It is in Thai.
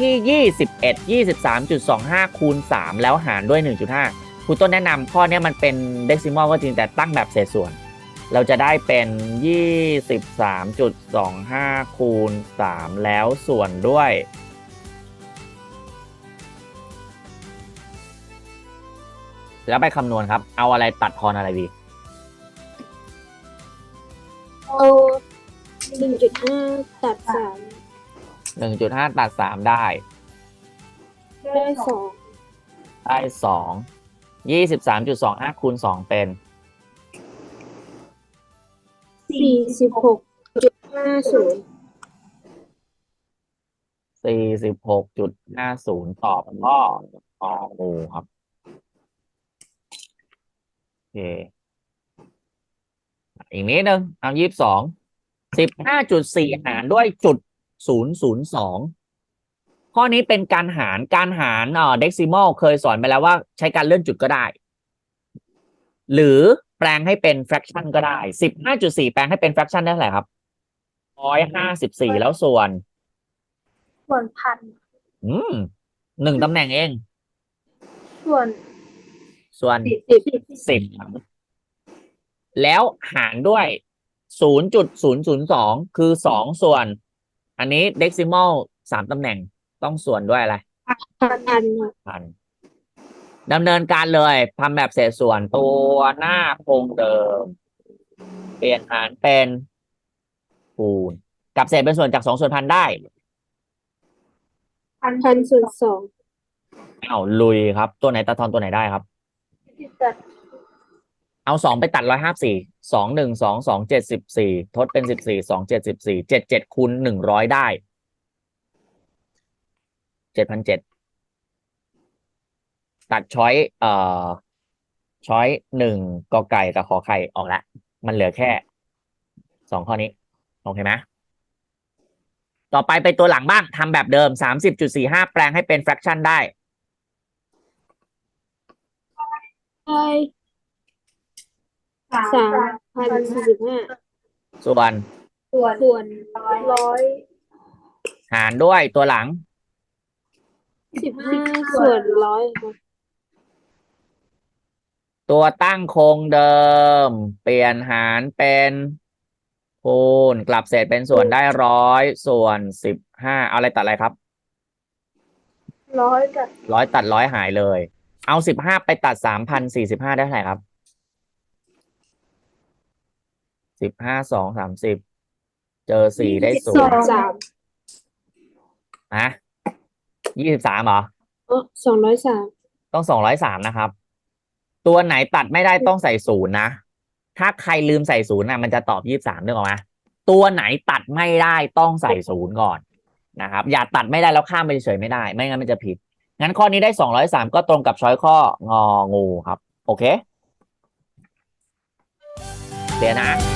ที่ 21 23.25 คูณ 3 แล้วหารด้วย 1.5ครูต้นแนะนำข้อนี้มันเป็นเดซิมอลก็จริงแต่ตั้งแบบเศษส่วน เราจะได้เป็น 23.25 คูณ 3 แล้วส่วนด้วย แล้วไปคำนวณครับ เอาอะไรตัดทอนอะไรดี เอาหนึ่งจุดห้าตัดสาม 1.5ตัด3ได้ ได้สองได้สองยี่สิบสามจุดสองห้าคูณสองเป็นสี่สิบหกจุดห้าศูนย์สี่สิบหกจุดห้าศูนย์ตอบข้อตองูครับโอเคอีกนิดนึงเอายี่สิบสองสิบห้าจุดสี่หารด้วยจุด ศูนย์ศูนย์สองข้อนี้เป็นการหารการหารเอ่อ decimal เคยสอนไปแล้วว่าใช้การเลื่อนจุดก็ได้ หรือแปลงให้เป็น fraction ก็ได้สิบห้าจุดสี่แปลงให้เป็น fraction ได้เท่าไหร่ครับร้อยห้าสิบสี่แล้วส่วน ส่วนพัน อืมหนึ่งตำแหน่งเอง ส่วนส่วนสิบสิบแล้วหารด้วยศูนย์จุดศูนย์ศูนย์สองคือสองส่วน อันนี้ decimal สามตำแหน่งต้องส่วนด้วยอะไรพันพันพันดำเนินการเลยทำแบบเศษส่วนตัวหน้าคงเดิม เปลี่ยนหารเป็นคูณกับเศษเป็นส่วนจากสองส่วนพันได้พันพันส่วนสองเอาลุยครับ ตัวไหนตัดทอนตัวไหนได้ครับตัด เอาสองไปตัดร้อยห้าสี่สองหนึ่งสองสองเจ็ดสิบสี่ทดเป็นสิบสี่สองเจ็ดสิบสี่เจ็ดเจ็ดคูณหนึ่งร้อยได้เจ็ดพันเจ็ดตัดช้อยเอ่อช้อยหนึ่งกอไก่กับขอไข่ออกล้วมันเหลือแค่สองข้อนี้โอเคไหมต่อไปไปตัวหลังบ้างทำแบบเดิมสามสิบจุดสี่ห้าแปลงให้เป็น fraction ได้ได้ สามพันสี่สิบห้าส่วนส่วนส่วนร้อยหารด้วยตัวหลัง สิบห้าส่วนร้อยครับตัวตั้งคงเดิม เปลี่ยนหารเป็นคูณกลับเศษเป็นส่วนได้ร้อยส่วนสิบห้าเอาอะไรตัดอะไรครับร้อยกับร้อยตัดร้อยหายเลย เอาสิบห้าไปตัดสามพันสี่สิบห้าได้เท่าไหร่ครับ สิบห้าสองสามสิบเจอสี่ได้ศูสอนงย์สามนะยี่สิบสามเหรออ๋อสองร้อยสามต้องสองร้อยสามนะครับ ตัวไหนตัดไม่ได้ต้องใส่ศูนย์นะ ถ้าใครลืมใส่ศูนย์น่ะมันจะตอบยี่สามนึกออกไหมตัวไหนตัดไม่ได้ต้องใส่ศูนย์ก่อนนะครับ อย่าตัดไม่ได้แล้วข้ามไปเฉยๆไม่ได้ ไม่งั้นมันจะผิด งั้นข้อนี้ได้สองร้อยสามก็ตรงกับช้อยข้ององูครับ โอเคเดี๋ยวนะ